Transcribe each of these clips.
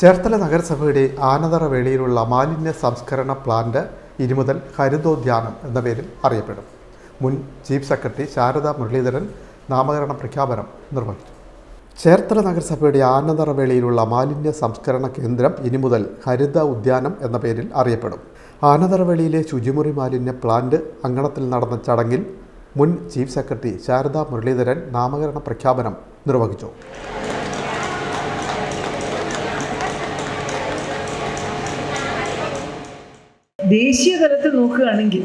ചേർത്തല നഗരസഭയുടെ ആനതറ വേളിയിലുള്ള മാലിന്യ സംസ്കരണ പ്ലാന്റ് ഇനി മുതൽ ഹരിതോദ്യാനം എന്ന പേരിൽ അറിയപ്പെടും. മുൻ ചീഫ് സെക്രട്ടറി ശാരദ മുരളീധരൻ നാമകരണ പ്രഖ്യാപനം നിർവഹിച്ചു. ചേർത്തല നഗരസഭയുടെ ആനതറ വേളിയിലുള്ള മാലിന്യ സംസ്കരണ കേന്ദ്രം ഇനി മുതൽ ഹരിത ഉദ്യാനം എന്ന പേരിൽ അറിയപ്പെടും. ആനതറവേളിയിലെ ശുചിമുറി മാലിന്യ പ്ലാന്റ് അങ്കണത്തിൽ നടന്ന ചടങ്ങിൽ മുൻ ചീഫ് സെക്രട്ടറി ശാരദ മുരളീധരൻ നാമകരണ പ്രഖ്യാപനം നിർവഹിച്ചു. ദേശീയ തലത്തിൽ നോക്കുകയാണെങ്കിൽ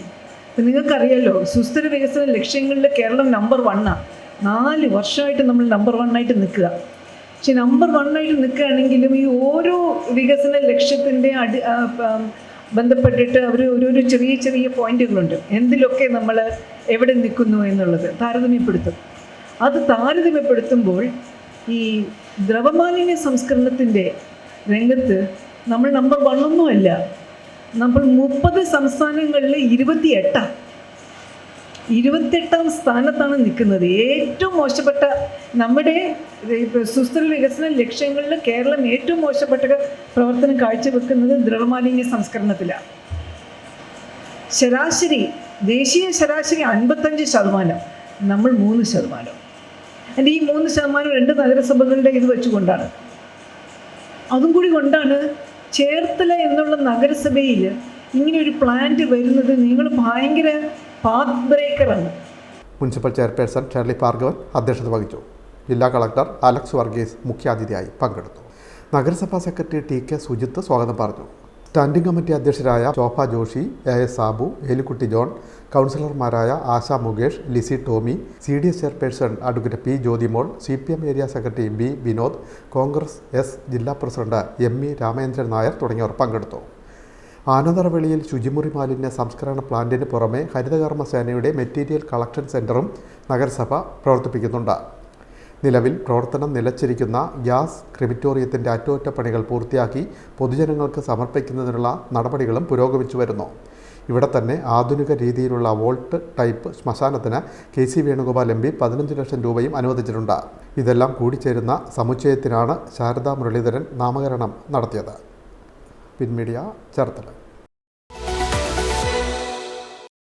നിങ്ങൾക്കറിയാലോ സുസ്ഥിര വികസന ലക്ഷ്യങ്ങളിൽ കേരളം നമ്പർ വണ്ണാണ് നാല് വർഷമായിട്ട് നമ്മൾ നമ്പർ വണ്ണായിട്ട് നിൽക്കുക. പക്ഷെ നമ്പർ വണ്ണായിട്ട് നിൽക്കുകയാണെങ്കിലും ഈ ഓരോ വികസന ലക്ഷ്യത്തിന്റെ അടി ബന്ധപ്പെട്ടിട്ട് അവർ ഓരോരോ ചെറിയ ചെറിയ പോയിന്റുകളുണ്ട്. എന്തിലൊക്കെ നമ്മൾ എവിടെ നിൽക്കുന്നു എന്നുള്ളത് താരതമ്യപ്പെടുത്തും. അത് താരതമ്യപ്പെടുത്തുമ്പോൾ ഈ ദ്രവമാലിന്യ സംസ്കരണത്തിന്റെ രംഗത്ത് നമ്മൾ നമ്പർ വണ്ണൊന്നുമല്ല നമ്മൾ മുപ്പത് സംസ്ഥാനങ്ങളിൽ ഇരുപത്തിയെട്ടാണ് ഇരുപത്തെട്ടാം സ്ഥാനത്താണ് നിൽക്കുന്നത്. ഏറ്റവും മോശപ്പെട്ട നമ്മുടെ സുസ്ഥിര വികസന ലക്ഷ്യങ്ങളിൽ കേരളം ഏറ്റവും മോശപ്പെട്ട പ്രവർത്തനം കാഴ്ചവെക്കുന്നത് ദ്രവമാലിന്യ സംസ്കരണത്തിലാണ് ശരാശരി ദേശീയ ശരാശരി അൻപത്തഞ്ച് ശതമാനം. നമ്മൾ മൂന്ന് ശതമാനം. എന്റെ ഈ മൂന്ന് ശതമാനം രണ്ട് നഗരസഭകളുടെ ഇത് വെച്ചുകൊണ്ടാണ്. അതും കൂടി കൊണ്ടാണ് ചേർത്തല എന്നുള്ള നഗരസഭയിൽ ഇങ്ങനെ ഒരു പ്ലാന്റ് വരുന്നത് നിങ്ങൾ ഭയങ്കര പാത്ത് ബ്രേക്കറാണ് മുനിസിപ്പൽ ചെയർപേഴ്സൺ ഷെർലി ഭാർഗവൻ അധ്യക്ഷത വഹിച്ചു. ജില്ലാ കളക്ടർ അലക്സ് വർഗീസ് മുഖ്യാതിഥിയായി പങ്കെടുത്തു. നഗരസഭാ സെക്രട്ടറി ടി കെ സുജിത്ത് സ്വാഗതം പറഞ്ഞു. Standing committee അധ്യക്ഷരായ Shobha Joshi A S Sabu Elikutty John കൗൺസിലർമാരായ Asha Mukesh Lissy Tomy C D S chairperson advocate P Jyothimol C P M area secretary B Vinod Congress S ജില്ലാ president M E Ramendran Nair തുടങ്ങിയവർ പങ്കെടുത്തു. ആനന്ദറവെളിയിൽ ശുചിമുറി മാലിന്യ സംസ്കരണ പ്ലാന്റിന് പുറമെ ഹരിതകർമ്മ സേനയുടെ മെറ്റീരിയൽ കളക്ഷൻ സെന്ററും നഗരസഭ പ്രവർത്തിപ്പിക്കുന്നുണ്ട്. നിലവിൽ പ്രവർത്തനം നിലച്ചിരിക്കുന്ന ഗ്യാസ് ക്രിമിറ്റോറിയത്തിന്റെ അറ്റകുറ്റപ്പണികൾ പൂർത്തിയാക്കി പൊതുജനങ്ങൾക്ക് സമർപ്പിക്കുന്നതിനുള്ള നടപടികളും പുരോഗമിച്ചു വരുന്നു. ഇവിടെ തന്നെ ആധുനിക രീതിയിലുള്ള vault type ശ്മശാനത്തിന് K C Venugopal M P പതിനഞ്ച് ലക്ഷം രൂപയും അനുവദിച്ചിട്ടുണ്ട്. ഇതെല്ലാം കൂടിച്ചേരുന്ന സമുച്ചയത്തിനാണ് ശാരദാ മുരളീധരൻ നാമകരണം നടത്തിയത്. പിൻമീഡിയ ചേർത്തല